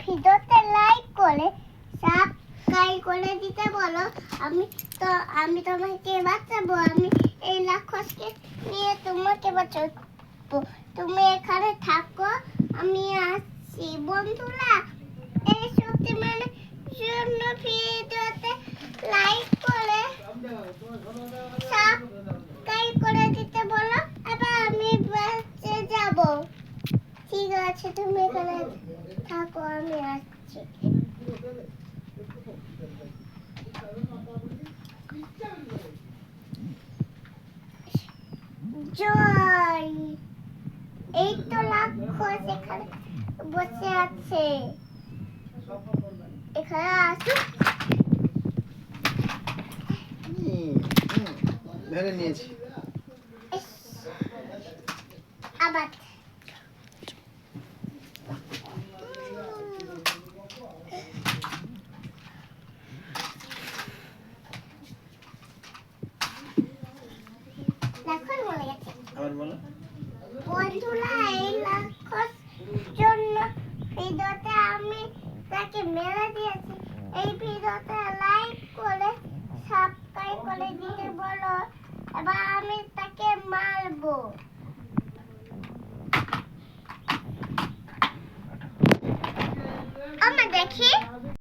ভিডিওতে লাইক করে সাবস্ক্রাইব করে দিতে বলো। আমি তো, আমি তোমাকে বাঁচাবো, আমি এই রাক্ষসকে নিয়ে তোমাকে বাঁচাবো। তুমি এখানে থাকো, আমি আসছি। বন্ধুরা, এই শক্তি মানে জন্য ভিডিওতে লাইক করে সাবস্ক্রাইব করে দিতে বলো। এবার আমি বাসে যাব। ঠিক আছে, তুমি এখানে থাকো আমি আসছি জয় এই তো রাক্ষস এখানে বসে আছে এখানে আসুক ধরে নিয়েছি আবার এখন বলে গেছে। আবার বলো। বন্ধুরা এই রাক্ষস জন্য ভিডিওতে আমি তাকে মেরে দিয়েছি। এই ভিডিওতে লাইক করে সাবস্ক্রাইব করে দিতে বলো এবার আমি তাকে মারবো। আমরা দেখি।